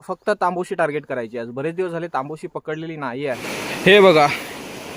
फक्त तांबोशी टार्गेट करायची आज बरेच दिवस झाले तांबोशी पकडलेली नाही आहे. हे बघा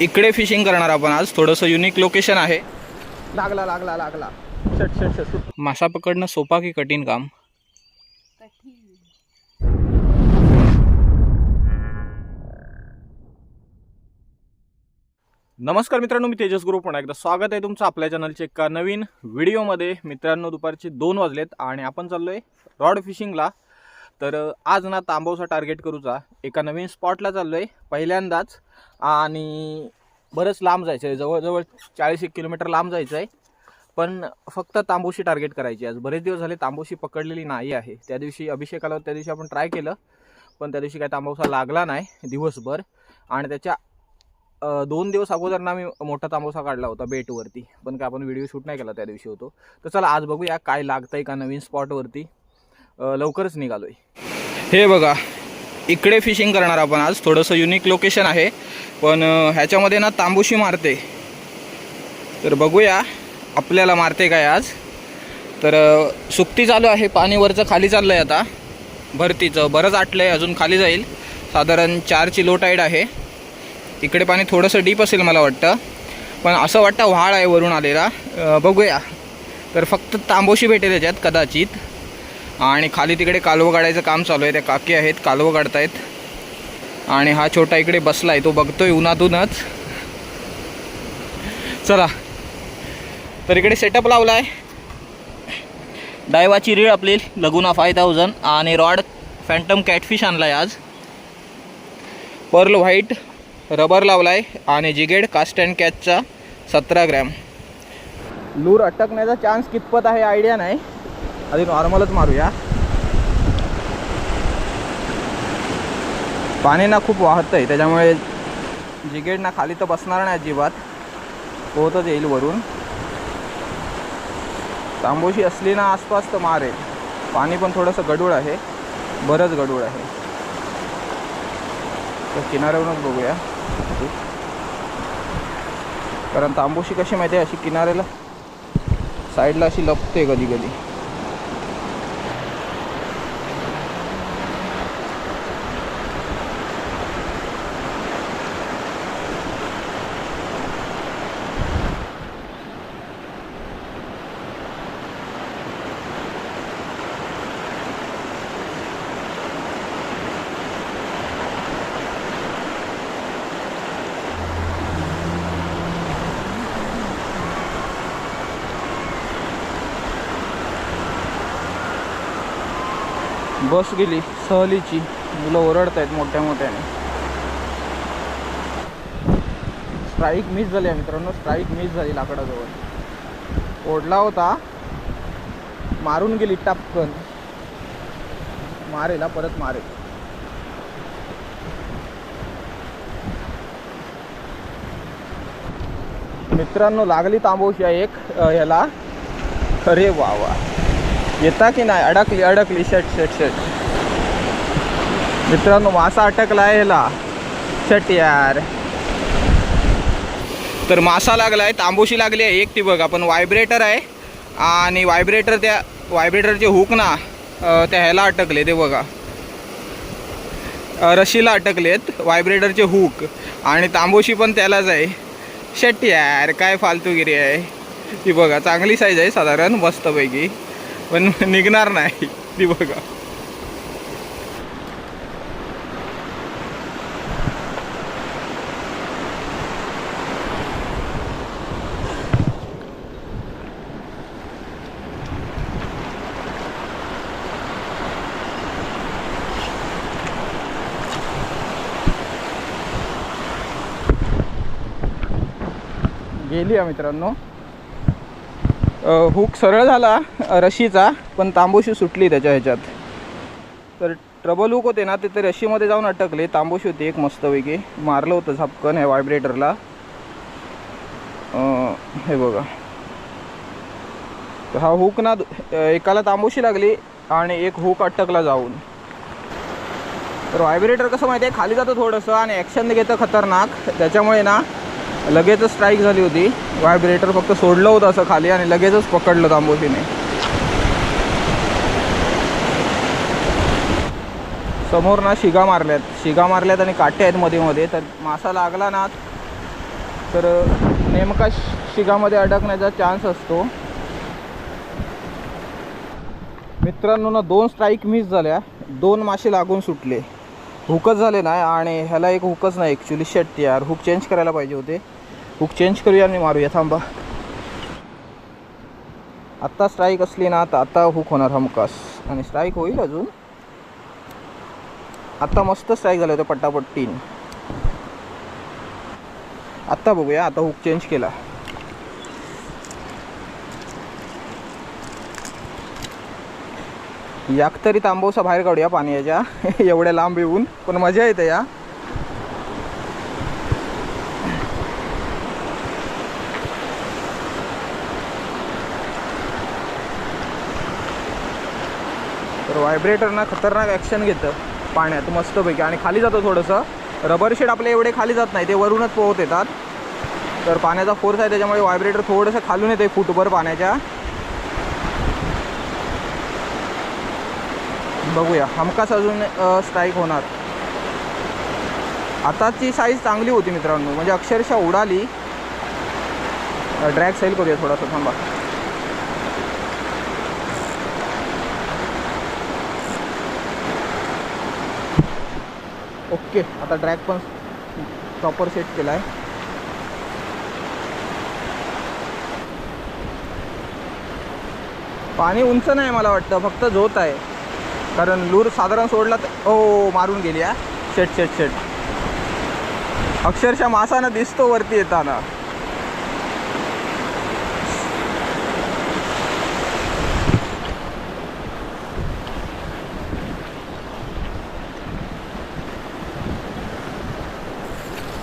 इकडे फिशिंग करणार आपण आज. थोडंसं युनिक लोकेशन आहे. लागला लागला लागला. शट शट शट मासा पकडणं सोपा की कठीण काम? नमस्कार मित्रांनो मी तेजस गुरु. पुन्हा एकदा स्वागत आहे तुमचं आपल्या चॅनलच्या एका नवीन व्हिडिओमध्ये मित्रांनो दुपारचे दोन वाजलेत आणि आपण चाललोय रॉड फिशिंगला तर आज ना तांबवसा टार्गेट करूचा एका नवीन स्पॉटला चाललो आहे पहिल्यांदाच. आणि बरंच लांब जायचं आहे जवळजवळ चाळीस एक किलोमीटर लांब जायचं आहे पण फक्त तांबोशी टार्गेट करायची आज बरेच दिवस झाले तांबोशी पकडलेली नाही आहे. त्या दिवशी अभिषेक आला त्या दिवशी आपण ट्राय केलं. पण त्या दिवशी काय तांबवसा लागला नाही दिवसभर. आणि त्याच्या दोन दिवस अगोदर ना मी मोठा तांबोसा काढला होता बेटवरती. पण काय आपण व्हिडिओ शूट नाही केला त्या दिवशी होतो. तर चला आज बघूया काय लागतंय का नवीन स्पॉटवरती लवकरच निघालोय. हे बघा इकडे फिशिंग करणार आपण आज. थोडंसं युनिक लोकेशन आहे. पण ह्याच्यामध्ये ना तांबूशी मारते. तर बघूया आपल्याला मारते काय आज. तर अ, सुकती चालू आहे. पाणी वरचं खाली चाललं आहे आता. भरतीचं. बरंच आटलं आहे अजून खाली जाईल. साधारण चारची लो टाईड आहे. इकडे पाणी थोडंसं डीप असेल मला वाटतं. पण असं वाटतं व्हाळ आहे वरून आलेला. बघूया. तर फक्त तांबोशी भेटेल त्याच्यात कदाचित. आणि खाली तिकडे कालवं काढायचं काम चालू आहे. त्या काकी आहेत कालवं काढतायत. आणि हा छोटा इकडे बसला आहे. तो बघतोय उन्हातूनच. चला. तर इकडे सेटअप लावला आहे डायवाची रीळ आपली लगुना फाय थाउजंड आणि रॉड फॅन्टम कॅटफिश आणला आहे आज. पर्ल व्हाईट रबर लावला आहे आणि जिगेड कास्ट अँड कॅचचा सतरा ग्रॅम लूर अटकण्याचा चान्स कितपत आहे? आयडिया नाही. आधी नॉर्मलच मारूया. पाणी ना खूप वाहत आहे त्याच्यामुळे जिगेड ना खाली तर बसणार नाही अजिबात. पोहतच येईल वरून. तांबोशी असली ना आसपास तर मारेल. पाणी पण थोडंसं गडूळ आहे. बरंच गडूळ आहे. तर किनाऱ्यावरूनच बघूया. कारण तांबोशी कशी माहिती आहे? अशी किनाऱ्याला साईडला अशी लपते कधी कधी बस गेली सहलीची. मुलं ओरडत आहेत मोठ्या मोठ्याने. स्ट्राईक मिस झाली आहे मित्रांनो. स्ट्राईक मिस झाली लाकडाजवळ. ओढला होता. मारून गेली टापकन. मारेला परत मारेल. मित्रांनो लागली तांबोशी एक ह्याला. अरे वा वा. येता की नाही? अडकली अडकली. Shut shut shut. मित्रांनो मासा अटकला आहे ह्याला. शट यार. तर मासा लागला आहे तांबोशी लागली आहे. एक ती बघा पण व्हायब्रेटर आहे. आणि व्हायब्रेटर त्या व्हायब्रेटरचे हुक ना त्या ह्याला अटकले ते बघा. रशीला अटकलेत व्हायब्रेटरचे हुक आणि तांबोशी पण त्यालाच आहे. शट यार काय फालतूगिरी आहे. ती बघा चांगली साईज आहे साधारण मस्तपैकी. पण निघणार नाही ती बघा. गेली आहे मित्रांनो. हुक सरळ झाला रशीचा पण तांबोशी सुटली त्याच्या ह्याच्यात. तर ट्रबल हुक होते ना ते तर रशीमध्ये जाऊन अटकले. तांबोशी होती एक मस्तपैकी. मारलं होतं झापकन ह्या व्हायब्रेटरला हे बघा. हा हुक ना एकाला तांबोशी लागली आणि एक हुक अटकला जाऊन. तर व्हायब्रेटर कसं माहिती आहे खाली जातं थोडंसं आणि ॲक्शन घेतं खतरनाक. त्याच्यामुळे ना लगेचच स्ट्राईक झाली होती. व्हायब्रेटर फक्त सोडलं होतं असं खाली आणि लगेचच पकडलं तांबोशीने. समोर ना शिगा मारल्यात. शिगा मारल्यात आणि काटे आहेत मध्ये मध्ये तर मासा लागला ना तर नेमका शि- शिगामध्ये अडकण्याचा चान्स असतो. मित्रांनो ना दोन स्ट्राईक मिस झाल्या. दोन मासे लागून सुटले. हुकच झाले नाही आणि ह्याला एक हुकच नाही ॲक्च्युली शेट यार. हुक चेंज करायला पाहिजे होते. हुक चेंज करूया आणि मारूया थांबा. आत्ता स्ट्राईक असली ना तर आता हुक होणार हमखास आणि स्ट्राईक होईल अजून. आत्ता मस्त स्ट्राईक झाले होते पट्टापट तीन आत्ता बघूया आता हुक चेंज केला. याक तरी तांबवसा बाहेर काढूया पाण्याच्या. एवढ्या लांब येऊन. पण मजा येते या. तर व्हायब्रेटर ना खतरनाक ॲक्शन घेतं पाण्यात मस्तपैकी. आणि खाली जातं थोडंसं. रबर शेड आपले एवढे खाली जात नाही ते वरूनच पोहत येतात. तर पाण्याचा फोर्स आहे त्याच्यामुळे व्हायब्रेटर थोडंसं खालून येते फुटभर पाण्याच्या. बघूया. हमखास अजून स्ट्राईक होणार. आताची साईज चांगली होती मित्रांनो. म्हणजे अक्षरशः उडाली. ड्रॅग सेल करूया थोडासा. थांबा. ओके. आता ड्रॅग पण प्रॉपर सेट केला आहे पाणी उंच नाही मला वाटतं. फक्त झोत आहे. कारण लूर साधारण सोडला तर ओ मारून गेली हा. शेट शेट शेट. अक्षरशः मासानं दिसतो वरती येताना.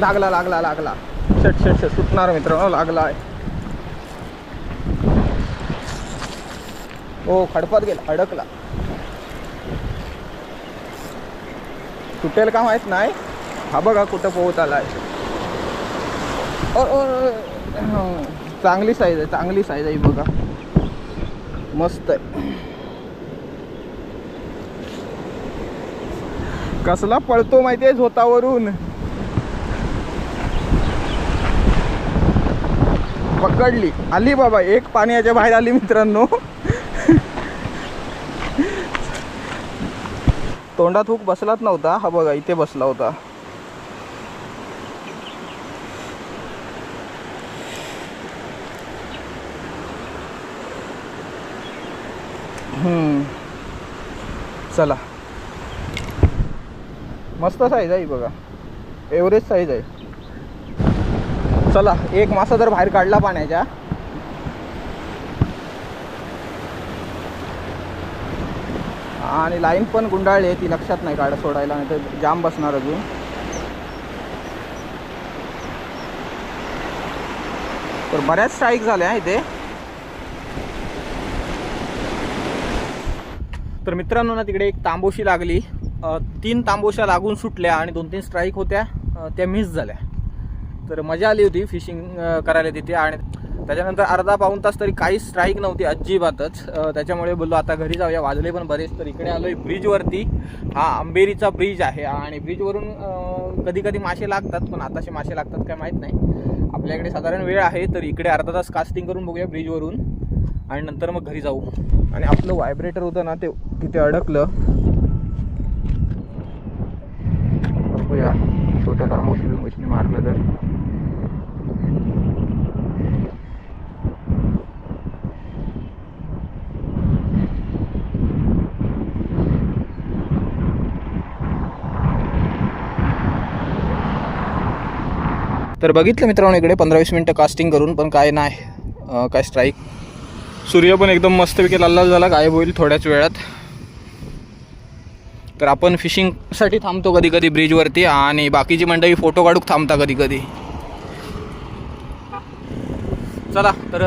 लागला लागला लागला. शेट शेट शेट सुटणार मित्रांनो लागला आहे हो खडपात गेला अडकला. सुटेल का माहीत नाही. हा बघा कुठं पोहत आलाय हो. चांगली साईज आहे चांगली साईज आहे बघा. मस्त आहे. कसला पळतो माहितीये झोतावरून. पकडली. आली बाबा एक पाण्याच्या बाहेर आली मित्रांनो. तोंडात हुक बसलाच नव्हता. हा बघा इथे बसला होता. हम्म. चला. मस्त साईज आहे बघा. एवरेज साईज आहे. चला एक मासा जर बाहेर काढला पाण्याच्या आणि लाईन पण गुंडाळली आहे ती लक्षात नाही गाड्या सोडायला नाही तर जाम बसणार अजून. तर बऱ्याच स्ट्राईक झाल्या इथे. तर मित्रांनो ना तिकडे एक तांबोशी लागली. तीन तांबोशा लागून सुटल्या आणि दोन तीन स्ट्राईक होत्या. त्या मिस झाल्या. तर मजा आली होती फिशिंग करायला तिथे. आणि त्याच्यानंतर अर्धा पाऊण तास तरी काहीच स्ट्राईक नव्हती अजिबातच. त्याच्यामुळे बोललो आता घरी जाऊया. वाजले पण बरेच तर इकडे आलोय ब्रिजवरती हा आंबेरीचा ब्रिज आहे आणि ब्रिजवरून कधी कधी मासे लागतात पण आताशे मासे लागतात काय माहीत नाही. आपल्याकडे साधारण वेळ आहे तर इकडे अर्धा तास कास्टिंग करून बघूया ब्रिजवरून आणि नंतर मग घरी जाऊ. आणि आपलं व्हायब्रेटर होतं ना ते तिथे अडकलं. बघूया छोट्या तांबोशी मशीन मारलं तर. तर बघितलं मित्रांनो इकडे पंधरा वीस मिनटं कास्टिंग करून पण काय नाही काय स्ट्राईक सूर्य पण एकदम मस्तपैकी लाल झाला गायब होईल थोड्याच वेळात. तर आपण फिशिंगसाठी थांबतो कधी कधी ब्रिजवरती आणि बाकीची मंडळी फोटो काढूक थांबता कधी कधी चला तर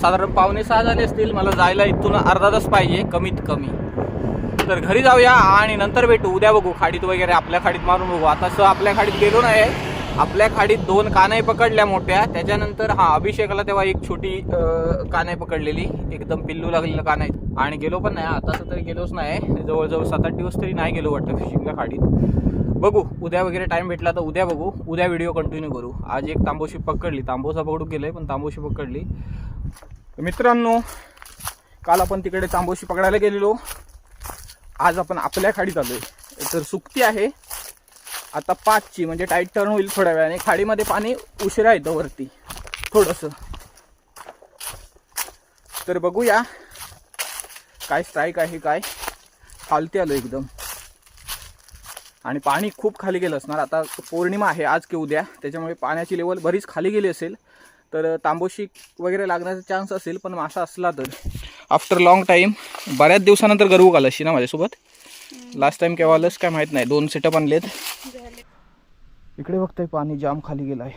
साधारण पावणे सहा झाले असतील. मला जायला इथून अर्धा तास पाहिजे कमीत कमी. तर घरी जाऊया आणि नंतर भेटू. उद्या बघू. खाडीत वगैरे आपल्या खाडीत मारून बघू. आता असं आपल्या खाडीत गेलो नाही आपल्या खाडीत दोन कानाई पकडल्या मोठ्या. त्याच्यानंतर हा अभिषेकला तेव्हा एक छोटी अं, कानाई पकडलेली. एकदम पिल्लू लागलेलं कानाई आणि गेलो पण नाही आता तरी गेलोच नाही. जवळजवळ सात आठ दिवस तरी नाही गेलो वाटतं फिशिंगला खाडीत. बघू उद्या वगैरे टाइम भेटला तर उद्या बघू. उद्या व्हिडिओ कंटिन्यू करू. आज एक तांबोशी पकडली. तांबोसा पकडू गेलोय पण तांबोशी पकडली. मित्रांनो काल आपण तिकडे तांबोशी पकडायला गेलेलो. आज आपण आपल्या खाडीत आलोय. तर सुक्ती आहे. आता पाचची म्हणजे टाईट टर्न होईल थोड्या वेळाने. खाडीमध्ये पाणी उशिरा येतं वरती. थोडंसं. तर बघूया. काय स्ट्राईक आहे काय? खालती आलो एकदम. आणि पाणी खूप खाली गेलं असणार. आता पौर्णिमा आहे आज की उद्या. त्याच्यामुळे पाण्याची लेवल बरीच खाली गेली असेल. तर तांबोशी वगैरे लागण्याचा चान्स असेल पण मासा असला तर. आफ्टर लॉंग टाईम बऱ्याच दिवसानंतर गरवू आलं ना माझ्यासोबत? लास्ट टाइम केव्हा आलंच काय माहीत नाही. दोन सेटअप आणलेत. इकडे बघतोय पाणी जाम खाली गेलाय.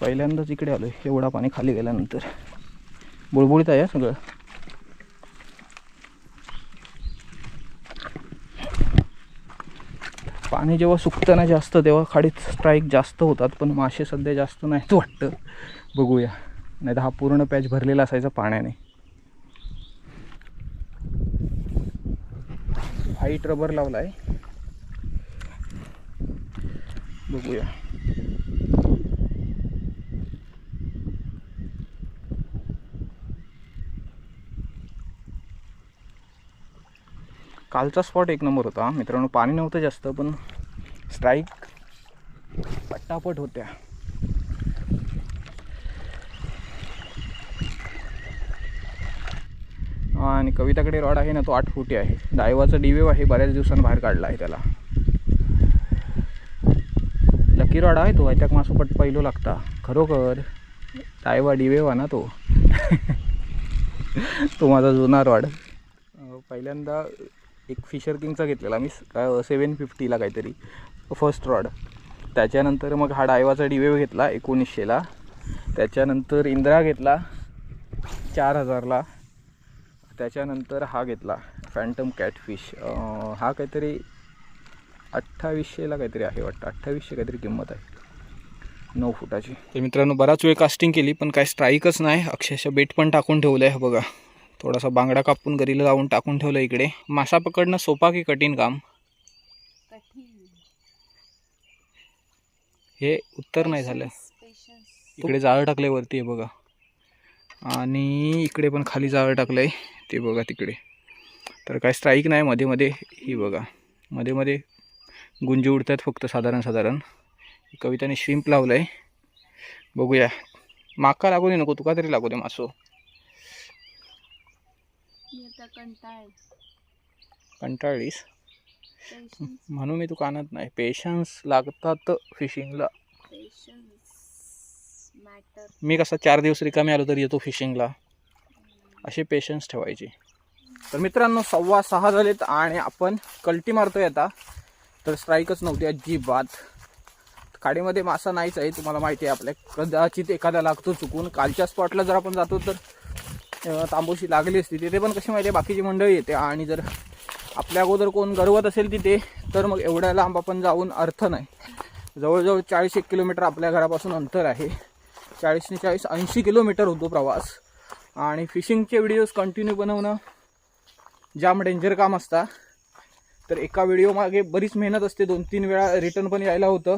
पहिल्यांदाच इकडे आलोय. एवढा पाणी खाली गेल्यानंतर. बुळबुळीत आहे सगळं. पाणी जेव्हा सुकतं ना जास्त तेव्हा खाडीत स्ट्राईक जास्त होतात पण मासे सध्या जास्त नाहीत वाटतं. बघूया. नाही तर हा पूर्ण पॅच भरलेला असायचा पाण्याने. व्हाईट रबर लावला आहे बघूया. कालचा स्पॉट एक नंबर होता. मित्रांनो पाणी नव्हतं जास्त पण स्ट्राईक पट्टापट होत्या. आणि कविताकडे रॉड आहे ना तो आठ फुटी आहे. डायवाचा डिवेव आहे बऱ्याच दिवसांनी बाहेर काढला आहे त्याला. लकी रॉड आहे तो त्याक मासोपट पहिलो लागता. खरोखर डायवा डिवेव ना तो. तो माझा जुना रॉड. पहिल्यांदा एक फिशर किंगचा घेतलेला मी सेवन फिफ्टीला काहीतरी फर्स्ट रॉड त्याच्यानंतर मग हा डायवाचा डिवेव घेतला एकोणीसशेला त्याच्यानंतर इंद्रा घेतला चार हजारला. त्याच्यानंतर हा घेतला फॅन्टम कॅटफिश हा काहीतरी अठ्ठावीसशेला काहीतरी आहे वाटतं. अठ्ठावीसशे काहीतरी किंमत आहे. नऊ फुटाची. तर मित्रांनो बराच वेळ कास्टिंग केली पण काय स्ट्राईकच नाही. अक्षरशः बेट पण टाकून ठेवलं आहे बघा. थोडासा बांगडा कापून गरीला लावून टाकून ठेवलं इकडे. मासा पकडणं सोपा की कठीण काम? कठीण. हे उत्तर नाही झालं. इकडे जाळं टाकलंय वरती आहे बघा. आणि इकडे पण खाली जाळं टाकलंय ते बघा तिकडे. तर काय स्ट्राईक नाही मध्ये मध्ये ही बघा. मध्ये मध्ये गुंजी उडतात फक्त साधारण साधारण. कविताने श्रिम्प लावलंय. बघूया. माका लागू दे नको तुका तरी लागू दे मासो. कंटाळलीस? म्हणून मी तू कानत नाही. पेशन्स लागतात फिशिंगला मी कसा चार दिवस रिकामी आलो तर येतो फिशिंगला असे पेशन्स ठेवायचे. तर मित्रांनो सव्वा सहा झालेत आणि आपण कल्टी मारतोय आता. तर स्ट्राईकच नव्हती अजिबात. खाडीमध्ये मासा नाहीच आहे तुम्हाला माहिती आहे आपल्या. कदाचित एखादा लागतो चुकून. कालच्या स्पॉटला जर आपण जातो तर तांबोशी लागली असती. तिथे पण कशी माहिती आहे बाकीची मंडळी येते. आणि जर आपल्या अगोदर कोण गरवत असेल तिथे तर मग एवढ्या लांब आपण जाऊन अर्थ नाही. जवळजवळ चाळीस एक किलोमीटर आपल्या घरापासून अंतर आहे. चाळीसने चाळीस ऐंशी किलोमीटर होतो प्रवास. आणि फिशिंगचे व्हिडिओज कंटिन्यू बनवणं जाम डेंजर काम असता. तर एका व्हिडिओमागे बरीच मेहनत असते. दोन तीन वेळा रिटर्न पण यायला होतं.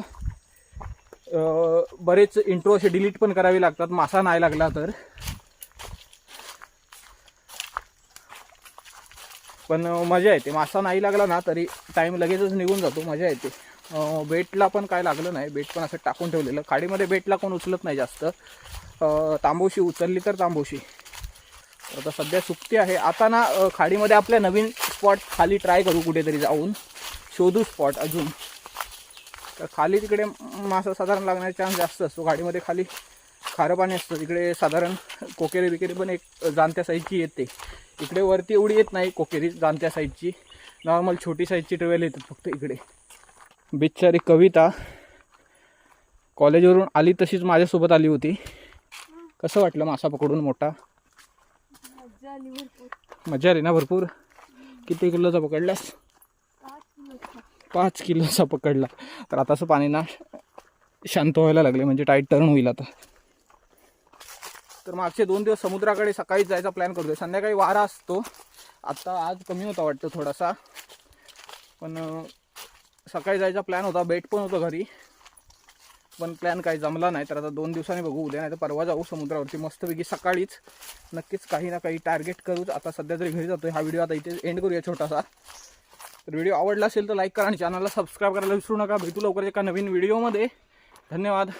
बरेच इंट्रो असे डिलीट पण करावे लागतात. मासा नाही लागला तर. पण मजा येते. मासा नाही लागला ना तरी टाईम लगेचच निघून जातो. मजा येते. बेटला पण काय लागलं नाही. बेट पण असं टाकून ठेवलेलं. खाडीमध्ये बेटला कोण उचलत नाही जास्त. तांबोशी उचलली तर तांबोशी. आता सध्या सुट्टी आहे. आता ना खाडीमध्ये आपल्या नवीन स्पॉट खाली ट्राय करू कुठेतरी जाऊन. शोधू स्पॉट अजून. तर खाली तिकडे मासा साधारण लागण्याचा चान्स जास्त असतो. खाडीमध्ये खाली खारं पाणी असतं. तिकडे साधारण कोकेरी बिकेरी पण एक जाणत्या साईजची येते. इकडे वरती एवढी येत नाही कोकेरी जाणत्या साईजची नॉर्मल छोटी साईजची ट्रेवल येतात फक्त इकडे. बिचारी कविता. कॉलेजवरून आली तशीच माझ्यासोबत आली होती. कसं वाटलं मासा पकडून मोठा? मजा आली ना भरपूर? किती किलोचा पकडलास? पाच किलोचा. पकडला. तर आता असं पाणी ना शांत व्हायला लागले म्हणजे टाईट टर्न होईल आता. तर मागचे दोन दिवस समुद्राकडे सकाळीच जायचा प्लॅन करतोय. संध्याकाळी वारा असतो. आत्ता आज कमी होता वाटतं थोडासा. पण सकाळी जायचा प्लॅन होता. बेट पण होतं घरी. पण प्लॅन काही जमला नाही. तर आता दोन दिवसांनी बघू. उद्या नाही तर परवा जाऊ समुद्रावरती मस्तपैकी सकाळीच. नक्कीच काही ना काही टार्गेट करूच. आता सध्या तरी घरी जातो हा व्हिडिओ आता इथे एंड करूया छोटासा. तर व्हिडिओ आवडला असेल तर लाईक करा आणि चॅनलला सबस्क्राईब करायला विसरू नका. भेटू लवकर एका नवीन व्हिडिओमध्ये धन्यवाद.